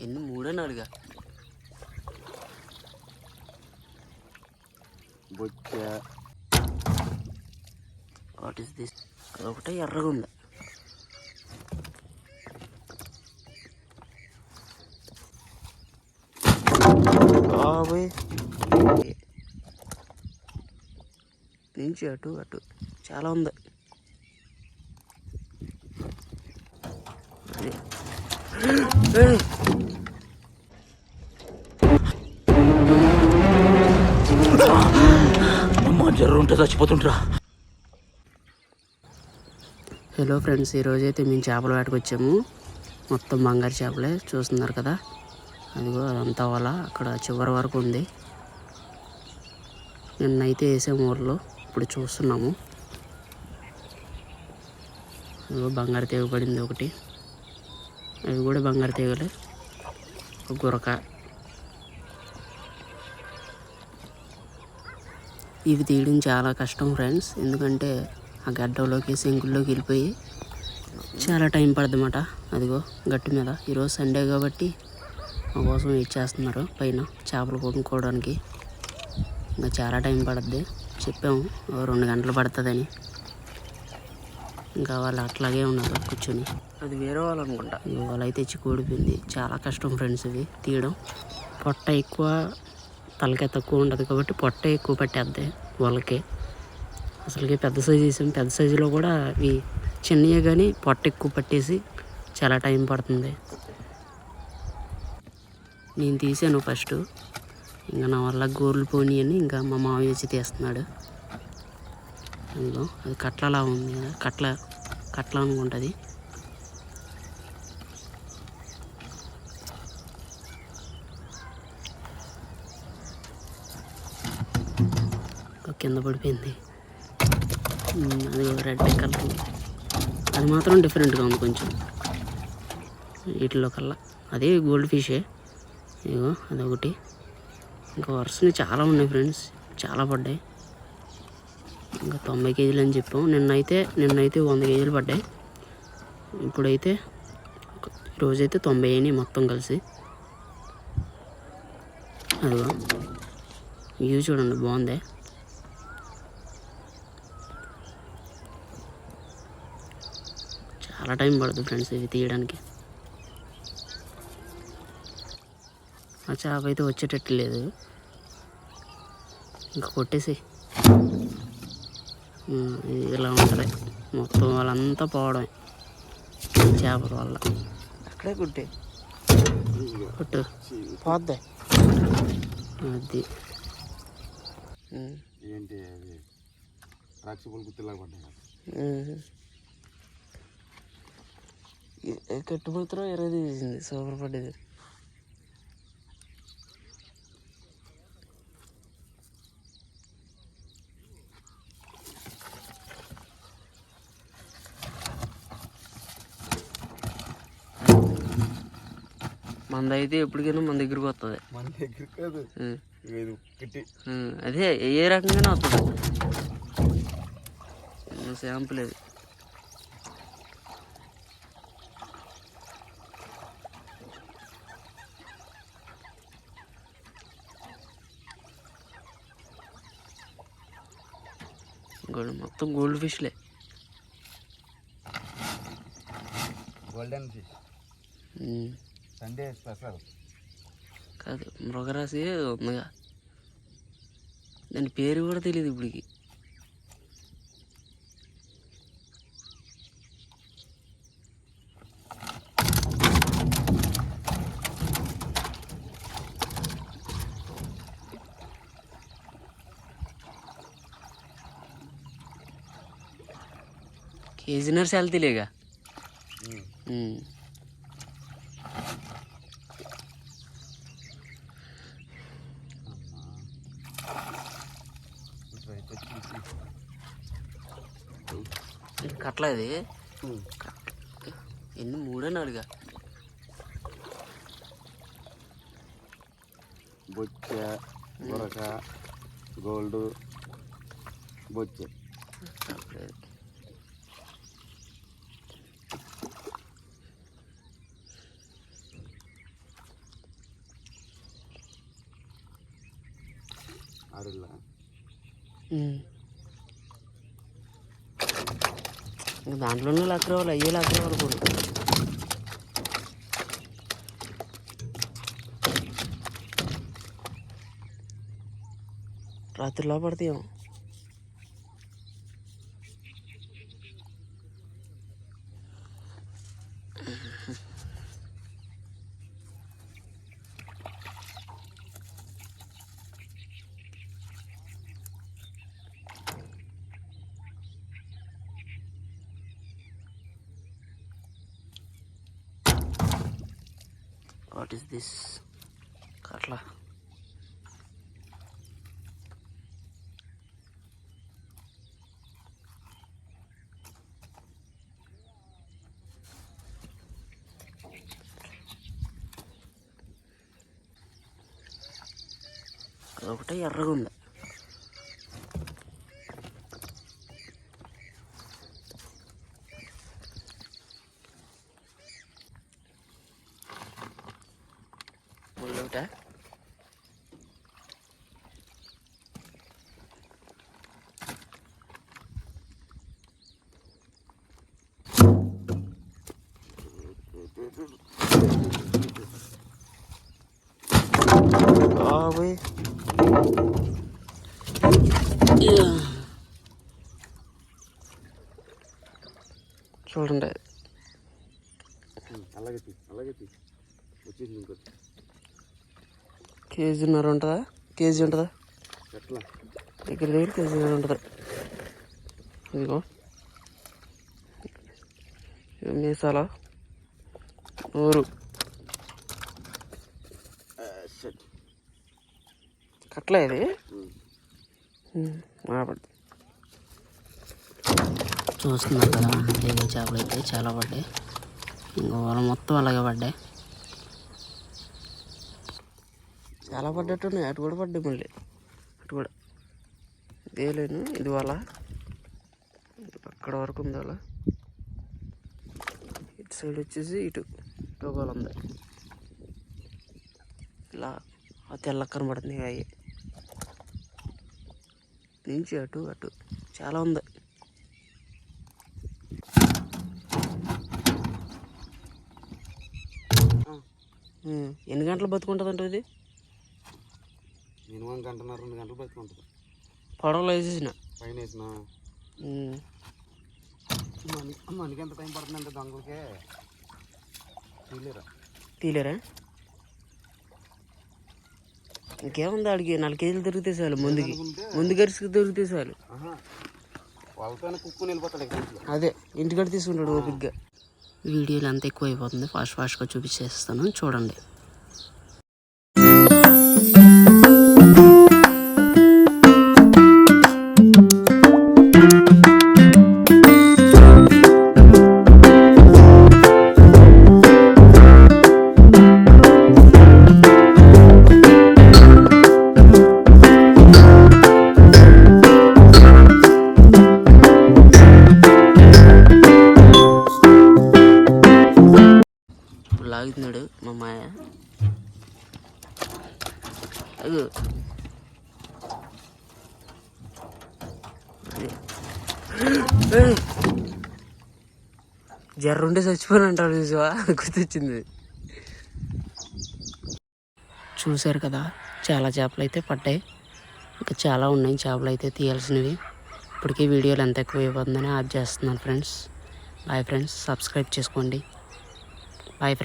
ఎన్ని? మూడో నాలుగా? బొచ్చ. What is this? ఒకటే ఎర్రగా ఉంది. బాబోయ్. నుంచి అటు అటు. చాలా ఉంది అది. ఏయ్! అమ్మ ఉంటే చచ్చిపోతుంటరా హలో ఫ్రెండ్స్ ఈరోజు అయితే మేము చేపల వేటకు వచ్చాము. మొత్తం బంగారు చేపలే చూస్తున్నారు కదా. అదిగో అదంతా వల అక్కడ చివరి వరకు ఉంది. నిన్నైతే వేసాము ఊర్లో ఇప్పుడు చూస్తున్నాము. బంగారు తెగబడింది ఒకటి. అవి కూడా బంగారు తీగలే. ఒక గురక. ఇవి తీయడం చాలా కష్టం ఫ్రెండ్స్. ఎందుకంటే ఆ గడ్డలోకి శంకుల్లోకి వెళ్ళిపోయి చాలా టైం పడుతుందన్నమాట. అదిగో గట్టు మీద. ఈరోజు సండే కాబట్టి మా కోసం వెయిట్ చేస్తున్నారు పైన చేపలు కొనుక్కోవడానికి ఇంకా చాలా టైం పడుద్ది. చెప్పాము రెండు గంటలు పడుతుందని. ఇంకా వాళ్ళు అట్లాగే ఉన్నారు కూర్చొని. అది వేరే వాళ్ళు అనుకుంటా. వాళ్ళు అయితే తెచ్చి కూడిపోయింది. చాలా కష్టం ఫ్రెండ్స్ ఇది తీయడం. పొట్ట ఎక్కువ తలకాయ తక్కువ ఉండదు కాబట్టి పొట్ట ఎక్కువ పట్టేద్ది వాళ్ళకి. అసలుకి పెద్ద సైజు వేసాం. పెద్ద సైజులో కూడా అవి చిన్నవి కానీ పొట్ట ఎక్కువ పట్టేసి చాలా టైం పడుతుంది. నేను తీసాను ఫస్ట్. ఇంకా నా వల్ల గోర్లు పోనీ అని ఇంకా మా మామయ్య వచ్చి తీస్తున్నాడు. అందులో అది కట్లలా ఉంది కదా కట్ల కట్ల అనుకుంటుంది. కింద పడిపోయింది. అది రెడ్ కలర్. అది మాత్రం డిఫరెంట్గా ఉంది కొంచెం. వీటిలో కల్లా అదే గోల్డ్ ఫిషే. ఇగో అదొకటి. ఇంకా వరుసని చాలా ఉన్నాయి ఫ్రెండ్స్. చాలా పడ్డాయి. ఇంకా తొంభై కేజీలు అని చెప్పాం నిన్నైతే నిన్నైతే వంద కేజీలు పడ్డాయి. ఇప్పుడైతే రోజైతే తొంభై అయినాయి మొత్తం కలిసి. అదిగో. వ్యూ చూడండి బాగుంది. చాలా టైం పడుతుంది ఫ్రెండ్స్ ఇవి తీయడానికి. ఆ చేప అయితే వచ్చేటట్టు లేదు. ఇంకా కొట్టేసి ఇలా ఉంటుంది. మొత్తం వాళ్ళంతా పోవడమే. చేపల వల్ల. అక్కడే కొట్టే కొట్టు పోద్ది. అది. ఏంటి అది? ద్రాక్ష ఇరవై తీసింది సూపర్ పడ్డది. మందైతే ఎప్పటికైనా మన దగ్గరికి వస్తుంది మన దగ్గర కాదు. ఇది అదే ఏ రకంగానే వస్తుంది శాంపుల్ అది. గోల్డ్ మొత్తం gold ఫిష్లే. Golden fish. Sunday special కాదు మృగరాశి ఉందిగా దాని పేరు కూడా తెలియదు ఇప్పటికి కేజీనర్ సెల్తీలేగా కట్టలా ఇది ఎన్ని మూడే నాలుగా బొచ్చ గురక గోల్డ్ బొచ్చ అరులా దాంట్లోనే లక్క రావాలి అయ్యే లక్క రావాలి కూడా. రాత్రిలో పడతాయేమో. వాట్ ఈస్ దిస్ అట్లా ఒకటే ఎర్రగా ఉంది బాబోయ్ చూడండి. ఇంకోటి కేజీన్నర ఉంటుందా? కేజీ ఉంటుందా? ఎట్లా? దగ్గర దగ్గర కేజీన్నర ఉంటుంది. ఇదిగో. మీసాల. ఊరు కట్లే ఇది. చూస్తున్నారు కదా ఏదో చేపలు అయితే చాలా పడ్డాయి. ఇంకో మొత్తం అలాగే పడ్డాయి. చాలా పడ్డట్టు ఉన్నాయి అటు కూడా పడ్డాయి మళ్ళీ. అటు కూడా. ఇదేలేను ఇది వల అక్కడ వరకు ఉంది అలా ఇటు సైడ్ వచ్చేసి ఇటు ఇటు వల ఉంది. ఇలా తెల్ల కనబడుతుంది అవి నుంచి అటు అటు. చాలా ఉంది. ఎన్ని గంటలు బతుకుంటుందంట ఇది? మినిమం గంటన్నర రెండు గంటలు బతుకుంటుంది. పడవలో వేసేసిన. పైన వేసిన? మనకి ఎంత టైం పడుతుందంటే దొంగలకే? తీలేరా తీలేరా ఇంకేముంది ఆడికి నాలుగు కేజీలు దొరికితే చాలు ముందుకి. ముందు. గరిసికి దొరికితే చాలు. అదే ఇంటికాడ తీసుకుంటాడు ఓపిక్గా వీడియోలు అంత ఎక్కువ అయిపోతుంది ఫాస్ట్ ఫాస్ట్గా చూపించేస్తాను. చూడండి. జర్రుండే చచ్చిపోయిన అంటారు చూసావా? గుర్తొచ్చింది. చూశారు కదా చాలా చేపలు అయితే పడ్డాయి. ఇంకా చాలా ఉన్నాయి చేపలు అయితే తీయాల్సినవి. ఇప్పటికీ వీడియోలు ఎంత ఎక్కువ అయిపోతుందని ఆప్ చేస్తున్నాను ఫ్రెండ్స్. బాయ్ ఫ్రెండ్స్ సబ్స్క్రైబ్ చేసుకోండి. Bye friends